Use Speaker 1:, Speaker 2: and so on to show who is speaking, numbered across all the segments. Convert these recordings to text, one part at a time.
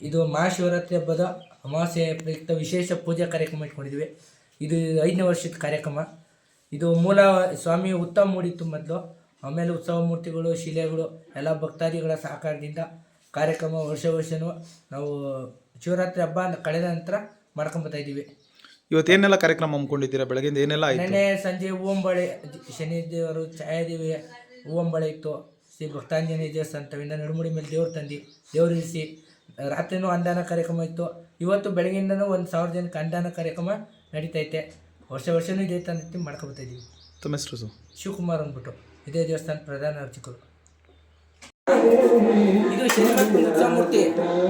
Speaker 1: ಇದು ಮಹಾಶಿವರಾತ್ರಿ ಹಬ್ಬದ ಅಮಾವಾಸ್ಯೆ ಪ್ರಯುಕ್ತ ವಿಶೇಷ ಪೂಜಾ ಕಾರ್ಯಕ್ರಮ ಇಟ್ಕೊಂಡಿದ್ವಿ ಇದು ಐದನೇ ವರ್ಷದ ಕಾರ್ಯಕ್ರಮ. ಇದು ಮೂಲ ಸ್ವಾಮಿ ಉತ್ತಮ ಮೂಡಿತ್ತು ಮೊದಲು. ಆಮೇಲೆ ಉತ್ಸವ ಮೂರ್ತಿಗಳು ಶಿಲೆಗಳು ಎಲ್ಲ ಭಕ್ತಾದಿಗಳ ಸಹಕಾರದಿಂದ ಕಾರ್ಯಕ್ರಮ ವರ್ಷ ವರ್ಷವೂ ನಾವು ಶಿವರಾತ್ರಿ ಹಬ್ಬ ಕಳೆದ ನಂತರ ಮಾಡ್ಕೊಂಬತ್ತಾ ಇದ್ದೀವಿ.
Speaker 2: ಇವತ್ತೇನೆಲ್ಲ ಕಾರ್ಯಕ್ರಮ ಹಮ್ಮಿಕೊಂಡಿದ್ದೀರಾ? ಬೆಳಗ್ಗೆಯಿಂದ ಏನೆಲ್ಲ
Speaker 1: ನಿನ್ನೆ ಸಂಜೆ ಹೂವಂಬಳೆ ಶನಿ ದೇವರು ಛಾಯಾದೇವಿ ಹೂವಂಬಳೆ ಇತ್ತು. ಶ್ರೀ ಭಕ್ತಾಂಜನೇಯ ದೇವಸ್ಥಾನದಿಂದ ನಡುಮುಡಿ ಮೇಲೆ ದೇವ್ರು ತಂದು ದೇವರಿಸಿ ಇರಿಸಿ ರಾತ್ರಿನೂ ಅಂದಾನ ಕಾರ್ಯಕ್ರಮ ಇತ್ತು. ಇವತ್ತು ಬೆಳಗ್ಗೆಯಿಂದನೂ ಒಂದು ಸಾವಿರ ಜನಕ್ಕೆ ಅನುದಾನ ಕಾರ್ಯಕ್ರಮ ನಡೀತೈತೆ. ವರ್ಷ ವರ್ಷವೂ ಇದೇ ತಂದು ಮಾಡ್ಕೊಬತ್ತಾ ಇದ್ದೀವಿ
Speaker 2: ತಮ್ಮ ಹೆಸರು ಸರ್?
Speaker 1: ಶಿವಕುಮಾರ್ ಅಂದ್ಬಿಟ್ಟು. ಇದೇ ದೇವಸ್ಥಾನ ಪ್ರಧಾನ ಅರ್ಚಕರು. ಇದು ಉತ್ಸವ ಮೂರ್ತಿ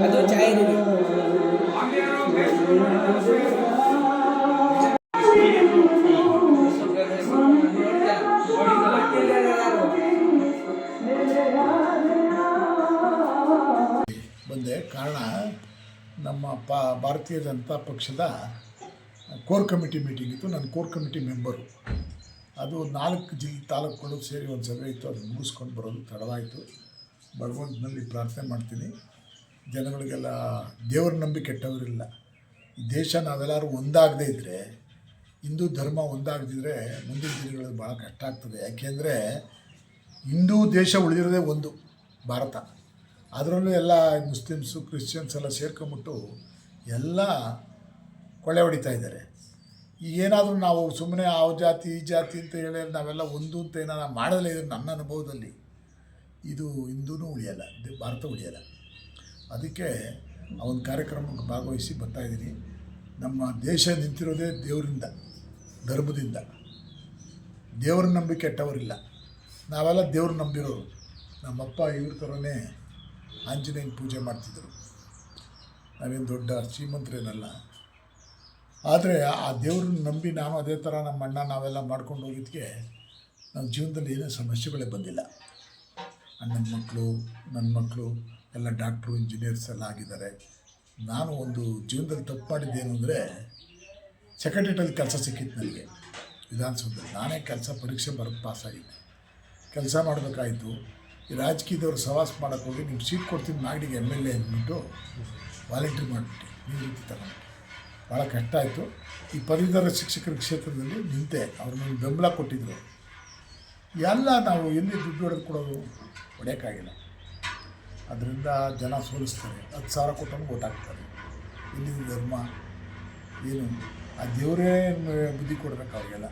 Speaker 1: ಅದು ಛಾಯಾದೇವಿ.
Speaker 3: ಪ ಭಾರತೀಯ ಜನತಾ ಪಕ್ಷದ ಕೋರ್ ಕಮಿಟಿ ಮೀಟಿಂಗ್ ಇತ್ತು. ನಾನು ಕೋರ್ ಕಮಿಟಿ ಮೆಂಬರು. ಅದು ನಾಲ್ಕು ಜಿಲ್ಲೆ ತಾಲೂಕುಗಳು ಸೇರಿ ಒಂದು ಸಭೆ ಇತ್ತು. ಅದು ಮುಗಿಸ್ಕೊಂಡು ಬರೋದು ತಡವಾಯಿತು. ಭಗವಂತನಲ್ಲಿ ಪ್ರಾರ್ಥನೆ ಮಾಡ್ತೀನಿ. ಜನಗಳಿಗೆಲ್ಲ ದೇವರ ನಂಬಿ ಕೆಟ್ಟವರಿಲ್ಲ. ದೇಶ ನಾವೆಲ್ಲರೂ ಒಂದಾಗದೇ ಇದ್ದರೆ ಹಿಂದೂ ಧರ್ಮ ಒಂದಾಗದಿದ್ದರೆ ಮುಂದಿನ ದಿನಗಳಲ್ಲಿ ಭಾಳ ಕಷ್ಟ ಆಗ್ತದೆ. ಯಾಕೆಂದರೆ ಹಿಂದೂ ದೇಶ ಉಳಿದಿರೋದೇ ಒಂದು ಭಾರತ. ಅದರಲ್ಲೂ ಎಲ್ಲ ಮುಸ್ಲಿಮ್ಸು, ಕ್ರಿಶ್ಚಿಯನ್ಸ್ ಎಲ್ಲ ಸೇರ್ಕೊಂಬಿಟ್ಟು ಎಲ್ಲ ಕೊಳೆ ಹೊಡಿತಾ ಇದ್ದಾರೆ. ಏನಾದರೂ ನಾವು ಸುಮ್ಮನೆ ಆ ಜಾತಿ, ಈ ಜಾತಿ ಅಂತ ಹೇಳಿ ನಾವೆಲ್ಲ ಒಂದು ಅಂತ ಏನಾರ ಮಾಡಲೇ ಇದ್ರೆ ನನ್ನ ಅನುಭವದಲ್ಲಿ ಇದು ಹಿಂದೂ ಉಳಿಯಲ್ಲ ಭಾರತ ಉಳಿಯಲ್ಲ. ಅದಕ್ಕೆ ಆ ಒಂದು ಕಾರ್ಯಕ್ರಮಕ್ಕೆ ಭಾಗವಹಿಸಿ ಬರ್ತಾ ಇದ್ದೀನಿ. ನಮ್ಮ ದೇಶ ನಿಂತಿರೋದೇ ದೇವರಿಂದ ಧರ್ಮದಿಂದ ದೇವ್ರ ನಂಬಿ ಕೆಟ್ಟವರಿಲ್ಲ. ನಾವೆಲ್ಲ ದೇವ್ರ ನಂಬಿರೋರು. ನಮ್ಮಪ್ಪ ಇವ್ರ ಥರನೇ ಆಂಜನೇಯನ ಪೂಜೆ ಮಾಡ್ತಿದ್ದರು ನಾವೇನು ದೊಡ್ಡ ಶ್ರೀಮಂತರೇನಲ್ಲ ಆದರೆ ಆ ದೇವ್ರನ್ನ ನಂಬಿ ನಾವು ಅದೇ ಥರ ನಮ್ಮ ಅಣ್ಣ ನಾವೆಲ್ಲ ಮಾಡ್ಕೊಂಡು ಹೋಗಿದ್ದಕ್ಕೆ ನಮ್ಮ ಜೀವನದಲ್ಲಿ ಏನೂ ಸಮಸ್ಯೆಗಳೇ ಬಂದಿಲ್ಲ. ಅಣ್ಣನ ಮಕ್ಕಳು ನನ್ನ ಮಕ್ಕಳು ಎಲ್ಲ ಡಾಕ್ಟ್ರು, ಇಂಜಿನಿಯರ್ಸ್ ಎಲ್ಲ ಆಗಿದ್ದಾರೆ. ನಾನು ಒಂದು ಜೀವನದಲ್ಲಿ ತಪ್ಪು ಮಾಡಿದ್ದೇನು ಅಂದರೆ ಸೆಕ್ರೆಟರಿಯಲ್ಲಿ ಕೆಲಸ ಸಿಕ್ಕಿತ್ತು ನನಗೆ. ವಿಧಾನಸೌಧದಲ್ಲಿ ನಾನೇ ಕೆಲಸ ಪರೀಕ್ಷೆ ಬರೆದು ಪಾಸಾಗಿದ್ದೆ ಕೆಲಸ ಮಾಡಬೇಕಾಯಿತು. ಈ ರಾಜಕೀಯದವ್ರು ಸವಾಸ ಮಾಡೋಕ್ಕೆ ಹೋಗಿ ನಿಮ್ಗೆ ಸೀಟ್ ಕೊಡ್ತೀನಿ, ನಾಗಡಿಗೆ ಎಂ ಎಲ್ ಎ ಅಂದ್ಬಿಟ್ಟು ವಾಲಂಟ್ರಿ ಮಾಡಿಬಿಟ್ಟು ರೀತಿ ತಗೊಂಡು ಭಾಳ ಕಷ್ಟ ಆಯಿತು. ಈ ಪದವೀಧರ ಶಿಕ್ಷಕರ ಕ್ಷೇತ್ರದಲ್ಲಿ ನಿಂತೆ ಅವ್ರು ನನಗೆ ಬೆಂಬಲ ಕೊಟ್ಟಿದ್ದರು ಎಲ್ಲ ನಾವು ಎಲ್ಲಿ ದುಡ್ಡು ಹೊಡೆದು ಕೊಡೋದು ಹೊಡೆಯೋಕ್ಕಾಗಿಲ್ಲ. ಅದರಿಂದ ಜನ ಸೋಲಿಸ್ತಾರೆ. ಹತ್ತು ಸಾವಿರ ಕೊಟ್ಟನು ಓಟ್ ಹಾಕ್ತಾರೆ. ಇಲ್ಲಿನ ಧರ್ಮ ಏನು? ಆ ದೇವರೇ ಬುದ್ಧಿ ಕೊಡಬೇಕು ಅವರಿಗೆಲ್ಲ.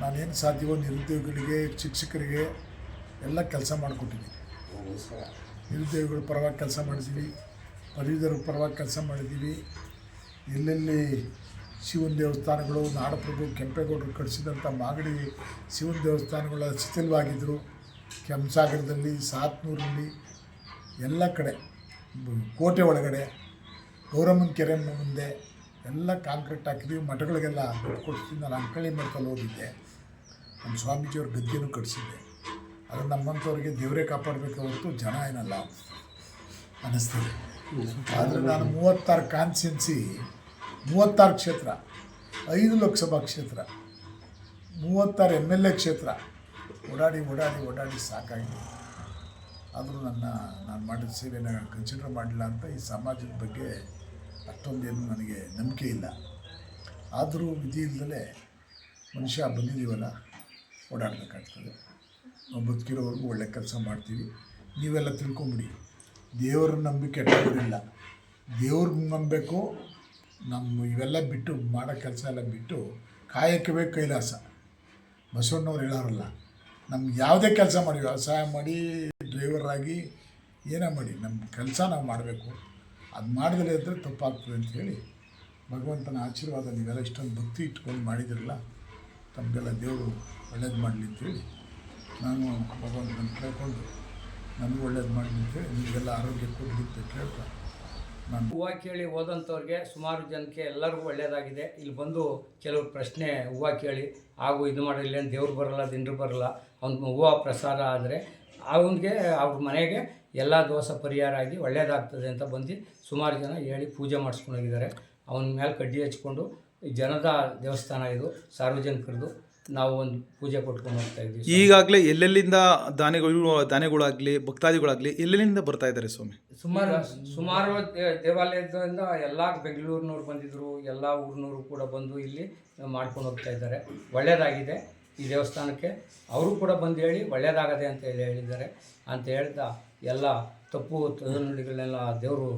Speaker 3: ನಾನೇನು ಸಾಧ್ಯವೋ ನಿರುದ್ಯೋಗಿಗಳಿಗೆ, ಶಿಕ್ಷಕರಿಗೆ ಎಲ್ಲ ಕೆಲಸ ಮಾಡಿಕೊಟ್ಟಿದ್ದೀನಿ ನಿರುದ್ಯೋಗಿಗಳ ಪರವಾಗಿ ಕೆಲಸ ಮಾಡಿದ್ದೀವಿ ಪದವೀಧರ ಪರವಾಗಿ ಕೆಲಸ ಮಾಡಿದ್ದೀವಿ ಎಲ್ಲೆಲ್ಲಿ ಶಿವನ ದೇವಸ್ಥಾನಗಳು, ನಾಡಪ್ರಭು ಕೆಂಪೇಗೌಡರು ಕಟ್ಟಿಸಿದಂಥ ಮಾಗಡಿ ಶಿವನ ದೇವಸ್ಥಾನಗಳ ಶಿಥಿಲವಾಗಿದ್ದರು ಕೆಂಸಾಗರದಲ್ಲಿ, ಸಾತ್ನೂರಲ್ಲಿ, ಎಲ್ಲ ಕಡೆ, ಕೋಟೆ ಒಳಗಡೆ, ಗೌರಮ್ಮನ ಕೆರೆ ಮುಂದೆ ಎಲ್ಲ ಕಾಂಕ್ರೀಟ್ ಹಾಕಿದ್ವಿ. ಮಠಗಳಿಗೆಲ್ಲ ಕೊಡ್ತೀನಿ ನಾನು ಅಂಕಳಿ ಮಠದಲ್ಲಿ ಹೋಗಿದ್ದೆ. ನಮ್ಮ ಸ್ವಾಮೀಜಿಯವ್ರ ಗದ್ದೆನೂ ಕಟ್ಟಿಸಿದ್ದೆ. ಅದು ನಮ್ಮಂಥವ್ರಿಗೆ ದೇವರೇ ಕಾಪಾಡಬೇಕು ಹೊರತು ಜನ ಏನಲ್ಲ ಅನ್ನಿಸ್ತದೆ ಆದರೆ ನಾನು ಮೂವತ್ತಾರು ಕಾನ್ಸ್ಟಿಟ್ಯೂನ್ಸಿ ಮೂವತ್ತಾರು ಕ್ಷೇತ್ರ, ಐದು ಲೋಕಸಭಾ ಕ್ಷೇತ್ರ, ಮೂವತ್ತಾರು ಎಂ ಎಲ್ ಎ ಕ್ಷೇತ್ರ, ಓಡಾಡಿ ಓಡಾಡಿ ಓಡಾಡಿ ಸಾಕಾಗಿದೆ ಆದರೂ ನನ್ನ, ನಾನು ಮಾಡಿದ ಸೇವೆನ ಕನ್ಸಿಡರ್ ಮಾಡಲಿಲ್ಲ ಅಂತ ಈ ಸಮಾಜದ ಬಗ್ಗೆ ಅಷ್ಟೊಂದೇನು ನನಗೆ ನಂಬಿಕೆ ಇಲ್ಲ. ಆದರೂ ವಿಧಿ ಇಲ್ಲದಲೇ ಮನುಷ್ಯ ಬಂದಿದ್ದೀವಲ್ಲ, ಓಡಾಡಬೇಕಾಗ್ತದೆ. ನಾವು ಬದುಕಿರೋವರೆಗೂ ಒಳ್ಳೆ ಕೆಲಸ ಮಾಡ್ತೀವಿ. ನೀವೆಲ್ಲ ತಿಳ್ಕೊಂಬಿಡಿ, ದೇವರ ನಂಬಿಕೆ ಕೆಟ್ಟವರಿಲ್ಲ ದೇವ್ರಿಗೆ ನಂಬಬೇಕು, ನಮ್ಮ ಇವೆಲ್ಲ ಬಿಟ್ಟು ಮಾಡೋ ಕೆಲಸ ಎಲ್ಲ ಬಿಟ್ಟು ಕಾಯಕವೇ ಕೈಲಾಸ. ಬಸವಣ್ಣವ್ರು ಹೇಳೋರಲ್ಲ ನಮ್ಗೆ ಯಾವುದೇ ಕೆಲಸ ಮಾಡಿ, ವ್ಯವಸಾಯ ಮಾಡಿ ಡ್ರೈವರಾಗಿ ಏನೇ ಮಾಡಿ ನಮ್ಮ ಕೆಲಸ ನಾವು ಮಾಡಬೇಕು. ಅದು ಮಾಡಿದ್ರೆ ಇದ್ದರೆ ತಪ್ಪಾಗ್ತದೆ ಹೇಳಿ ಭಗವಂತನ ಆಶೀರ್ವಾದ ನೀವೆಲ್ಲ ಇಷ್ಟೊಂದು ಭಕ್ತಿ ಇಟ್ಕೊಂಡು ಮಾಡಿದಿರಲ್ಲ ತಮಗೆಲ್ಲ ದೇವರು ಒಳ್ಳೇದು ಮಾಡಲಿ ಅಂತೇಳಿ ನಾನು ಭಗವಂತನ ಕೇಳ್ಕೊಂಡು ನನಗೂ ಒಳ್ಳೇದು ಮಾಡಿ ಅಂತೇಳಿ ನಿಮಗೆಲ್ಲ ಆರೋಗ್ಯ ಕೊಡಲಿ ಅಂತ ಕೇಳ್ತಾ. ನಾನು
Speaker 4: ಹೂವು ಕೇಳಿ ಓದಂಥವ್ರಿಗೆ ಸುಮಾರು ಜನಕ್ಕೆ ಎಲ್ಲರಿಗೂ ಒಳ್ಳೆಯದಾಗಿದೆ ಇಲ್ಲಿ ಬಂದು ಕೆಲವು ಪ್ರಶ್ನೆ ಹೂವು ಕೇಳಿ ಹಾಗೂ ಇದು ಮಾಡಿಲ್ಲ ಏನು ದೇವ್ರು ಬರಲ್ಲ, ದಿಂಡ್ರು ಬರಲ್ಲ, ಅವ್ನ ಹೂವು ಪ್ರಸಾದ ಆದರೆ ಅವನಿಗೆ, ಅವ್ರ ಮನೆಗೆ ಎಲ್ಲ ದೋಷ ಪರಿಹಾರ ಆಗಿ ಒಳ್ಳೆಯದಾಗ್ತದೆ ಅಂತ ಬಂದು ಸುಮಾರು ಜನ ಹೇಳಿ ಪೂಜೆ ಮಾಡಿಸ್ಕೊಂಡೋಗಿದ್ದಾರೆ ಅವನ ಮೇಲೆ ಕಡ್ಡಿ ಹಚ್ಕೊಂಡು ಜನದ ದೇವಸ್ಥಾನ ಇದು, ಸಾರ್ವಜನಿಕರದು. ನಾವು ಒಂದು ಪೂಜೆ ಕೊಟ್ಕೊಂಡು ಹೋಗ್ತಾ ಇದ್ದೀವಿ
Speaker 2: ಈಗಾಗಲೇ ಎಲ್ಲೆಲ್ಲಿಂದ ದಾನಿಗಳು ದಾನಿಗಳಾಗಲಿ ಭಕ್ತಾದಿಗಳಾಗಲಿ ಎಲ್ಲೆಲ್ಲಿಂದ ಬರ್ತಾ ಇದ್ದಾರೆ ಸ್ವಾಮಿ?
Speaker 1: ಸುಮಾರು
Speaker 4: ಸುಮಾರು ದೇ- ದೇವಾಲಯದಿಂದ ಎಲ್ಲ ಬೆಂಗಳೂರಿನವ್ರು ಬಂದಿದ್ದರು ಎಲ್ಲ ಊರಿನವರು ಕೂಡ ಬಂದು ಇಲ್ಲಿ ಮಾಡ್ಕೊಂಡು ಹೋಗ್ತಾ ಇದ್ದಾರೆ. ಒಳ್ಳೆಯದಾಗಿದೆ ಈ ದೇವಸ್ಥಾನಕ್ಕೆ. ಅವರು ಕೂಡ ಬಂದು ಹೇಳಿ ಒಳ್ಳೆಯದಾಗದೆ ಅಂತ ಹೇಳಿ ಹೇಳಿದ್ದಾರೆ. ಅಂತ ಹೇಳ್ತಾ ಎಲ್ಲ ತಪ್ಪು ನುಡಿಗಳನ್ನೆಲ್ಲ ದೇವರು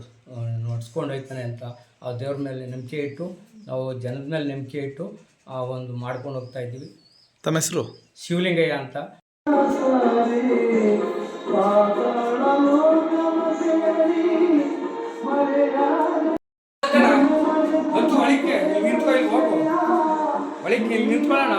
Speaker 4: ನಡ್ಸ್ಕೊಂಡು ಹೋಗ್ತಾನೆ ಅಂತ ಆ ದೇವ್ರ ಮೇಲೆ ನಂಬಿಕೆ ಇಟ್ಟು ನಾವು ಜನದ ಮೇಲೆ ನಂಬಿಕೆ ಇಟ್ಟು ಆ ಒಂದು ಮಾಡ್ಕೊಂಡು ಹೋಗ್ತಾ ಇದ್ದೀವಿ.
Speaker 2: ತಮ್ಮ ಹೆಸರು?
Speaker 4: ಶಿವಲಿಂಗಯ್ಯ ಅಂತ.
Speaker 1: ಹೊಳಿಕೆ ನಿಂತ್ಕೊಳ್ಳೋಣ.